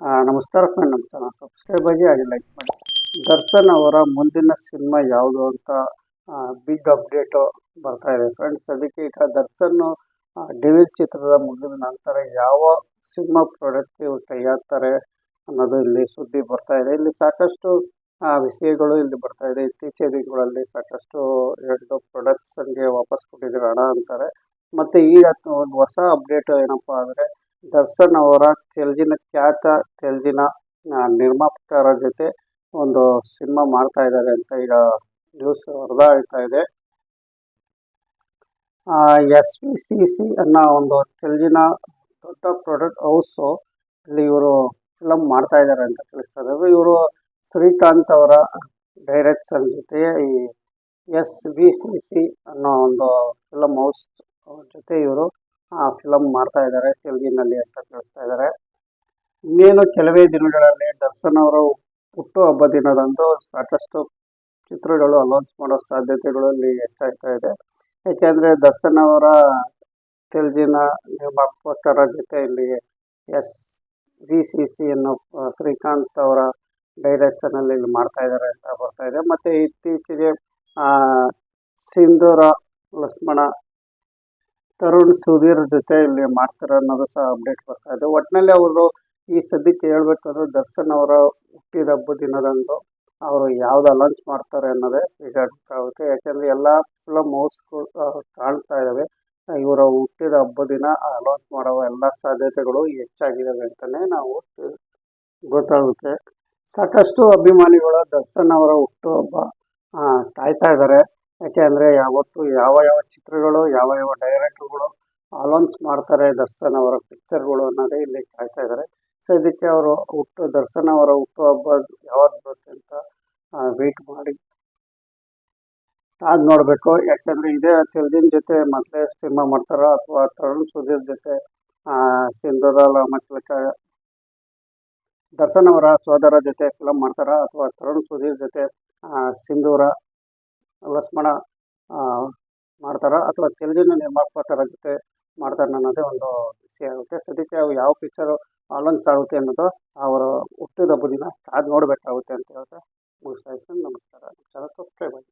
ನಮಸ್ಕಾರ ಫ್ರೆಂಡ್ ನಮ್ಮ channel subscribe ಆಗಿ ಹಾಗೆ ಲೈಕ್ ಮಾಡಿ. ದರ್ಶನ್ ಅವರ ಮುಂದಿನ ಸಿನಿಮಾ ಯಾವುದು ಅಂತ ಬಿಗ್ ಅಪ್ಡೇಟು ಬರ್ತಾ ಇದೆ ಫ್ರೆಂಡ್ಸ್ ಅದಕ್ಕೆ ಈಗ ದರ್ಶನ್ ಡಿವಿಲ್ ಚಿತ್ರದ ಮುಗಿದ ನಂತರ ಯಾವ ಸಿನಿಮಾ ಪ್ರಾಡಕ್ಟ್ ಇವ್ರು ತೆಗೆಯುತ್ತಾರೆ ಅನ್ನೋದು ಇಲ್ಲಿ ಸುದ್ದಿ ಬರ್ತಾ ಇದೆ. ಇಲ್ಲಿ ಸಾಕಷ್ಟು ವಿಷಯಗಳು ಇಲ್ಲಿ ಬರ್ತಾ ಇದೆ. ಇತ್ತೀಚಿನ ದಿನಗಳಲ್ಲಿ ಸಾಕಷ್ಟು ಎರಡು ಪ್ರಾಡಕ್ಟ್ಸ್ಗೆ ವಾಪಸ್ ಕೊಟ್ಟಿದ್ದಾರೆ ಹಣ ಅಂತಾರೆ. ಮತ್ತು ಈಗ ಒಂದು ಹೊಸ ಅಪ್ಡೇಟ್ ಏನಪ್ಪ ಅಂದರೆ ದರ್ಶನ್ ಅವರ ತೆಲುಗಿನ ಖ್ಯಾತ ತೆಲುಗಿನ ನಿರ್ಮಾಪಕರ ಜೊತೆ ಒಂದು ಸಿನಿಮಾ ಮಾಡ್ತಾ ಇದ್ದಾರೆ ಅಂತ ಈಗ ನ್ಯೂಸ್ ಹರಿದಾಡ್ತಾ ಇದೆ. ಎಸ್ ವಿ ಸಿ ಸಿ ಅನ್ನೋ ಒಂದು ತೆಲುಗಿನ ದೊಡ್ಡ ಪ್ರಾಡಕ್ಟ್ ಹೌಸು ಇಲ್ಲಿ ಇವರು ಫಿಲಮ್ ಮಾಡ್ತಾ ಇದ್ದಾರೆ ಅಂತ ತಿಳಿಸ್ತಾ ಇದ್ದಾರೆ ಇವರು ಶ್ರೀಕಾಂತ್ ಅವರ ಡೈರೆಕ್ಷನ್ ಜೊತೆ ಈ ಎಸ್ ವಿ ಸಿ ಸಿ ಅನ್ನೋ ಒಂದು ಫಿಲಮ್ ಹೌಸ್ ಜೊತೆ ಇವರು ಫಿಲಮ್ ಮಾಡ್ತಾ ಇದ್ದಾರೆ, ತೆಲುಗಿನಲ್ಲಿ ಅಂತ ತಿಳಿಸ್ತಾ ಇದ್ದಾರೆ. ಇನ್ನೇನು ಕೆಲವೇ ದಿನಗಳಲ್ಲಿ ದರ್ಶನ್ ಅವರು ಹುಟ್ಟು ಹಬ್ಬ ದಿನದಂದು ಸಾಕಷ್ಟು ಚಿತ್ರಗಳು ಅನೌನ್ಸ್ ಮಾಡೋ ಸಾಧ್ಯತೆಗಳು ಇಲ್ಲಿ ಹೆಚ್ಚಾಗ್ತಾ ಇದೆ. ಯಾಕೆಂದರೆ ದರ್ಶನ್ ಅವರ ತೆಲುಗಿನ ನಿರ್ಮಾಪಕರ ಜೊತೆ ಇಲ್ಲಿ ಎಸ್ ವಿ ಸಿ ಸಿ ಅನ್ನೋ ಶ್ರೀಕಾಂತ್ ಅವರ ಡೈರೆಕ್ಷನಲ್ಲಿ ಇಲ್ಲಿ ಮಾಡ್ತಾ ಇದ್ದಾರೆ ಅಂತ ಬರ್ತಾ ಇದೆ. ಮತ್ತು ಇತ್ತೀಚೆಗೆ ಸಿಂಧೂರ ಲಕ್ಷ್ಮಣ ತರುಣ್ ಸುಧೀರ್ ಜೊತೆ ಇಲ್ಲಿ ಮಾಡ್ತಾರೆ ಅನ್ನೋದು ಸಹ ಅಪ್ಡೇಟ್ ಬರ್ತಾ ಇದೆ. ಒಟ್ಟಿನಲ್ಲಿ ಅವರು ಈ ಸದ್ಯಕ್ಕೆ ಹೇಳ್ಬೇಕಂದ್ರೆ ದರ್ಶನ್ ಅವರ ಹುಟ್ಟಿದ ಹಬ್ಬ ದಿನದಂದು ಅವರು ಯಾವ್ದು ಲಾಂಚ್ ಮಾಡ್ತಾರೆ ಅನ್ನೋದೇ ಈಗ ಆಗುತ್ತೆ ಯಾಕೆಂದ್ರೆ ಎಲ್ಲ ಫಿಲಮ್ ಹೌಸ್ಗಳು ಕಾಣ್ತಾ ಇದ್ದಾವೆ ಇವರ ಹುಟ್ಟಿದ ಹಬ್ಬ ದಿನ ಲಾಂಚ್ ಮಾಡುವ ಎಲ್ಲ ಸಾಧ್ಯತೆಗಳು ಹೆಚ್ಚಾಗಿದ್ದಾವೆ ಅಂತಲೇ ನಾವು ಗೊತ್ತಾಗುತ್ತೆ. ಸಾಕಷ್ಟು ಅಭಿಮಾನಿಗಳು ದರ್ಶನ್ ಅವರ ಹುಟ್ಟುಹಬ್ಬ ಆ, ಕಾಯ್ತಾ ಇದ್ದಾರೆ ಯಾಕೆಂದರೆ ಯಾವತ್ತು ಯಾವ ಯಾವ ಚಿತ್ರಗಳು, ಯಾವ ಯಾವ ಡೈರೆಕ್ಟ್ರುಗಳು ಅಲೌನ್ಸ್ ಮಾಡ್ತಾರೆ ದರ್ಶನ್ ಅವರ ಪಿಕ್ಚರ್ಗಳು ಅನ್ನೋದೇ ಇಲ್ಲಿ ಕಾಯ್ತಾ ಇದ್ದಾರೆ. ಸೊ ಇದಕ್ಕೆ ಅವರು ಹುಟ್ಟು, ದರ್ಶನ್ ಅವರ ಹುಟ್ಟುಹಬ್ಬ ಯಾವತ್ತು ಬರುತ್ತೆ ಅಂತ ವೆಯ್ಟ್ ಮಾಡಿ. ಅದು ನೋಡಬೇಕು. ಯಾಕಂದರೆ ಇದೇ ತೆಲುಗಿನ ಜೊತೆ ಮತ್ತೆ ಸಿನಿಮಾ ಮಾಡ್ತಾರೋ ಅಥವಾ ತರುಣ್ ಸುಧೀರ್ ಜೊತೆ ಸಿಂಧೂರಾಲ ಮತ್ತು ದರ್ಶನ್ ಅವರ ಸೋದರ ಜೊತೆ ಫಿಲಮ್ ಮಾಡ್ತಾರಾ ಅಥವಾ ತರುಣ್ ಸುಧೀರ್ ಜೊತೆ ಸಿಂಧೂರ ಲಕ್ಷ್ಮಣ ಆ, ಮಾಡ್ತಾರಾ? ಅಥವಾ ತೆಲುಗಿನ ನಿರ್ಮಾಪಕರ ಜೊತೆ ಮಾಡ್ತಾರೆ ಅನ್ನೋದೇ ಒಂದು ವಿಷಯ ಆಗುತ್ತೆ. ಸದ್ಯಕ್ಕೆ ಅವು ಯಾವ ಪಿಕ್ಚರು ಅನೌನ್ಸ್ ಆಗುತ್ತೆ ಅನ್ನೋದು ಅವರ ಹುಟ್ಟಿದ ದಿನ ಕಾದು ನೋಡಬೇಕಾಗುತ್ತೆ ಅಂತ ಹೇಳ್ತಾ ಮುಗಿಸ್ತಾ ಇದ್ದೀನಿ. ನಮಸ್ಕಾರ. ಚಾನಲ್ ಸಬ್ಸ್ಕ್ರೈಬ್ ಆಗಿ.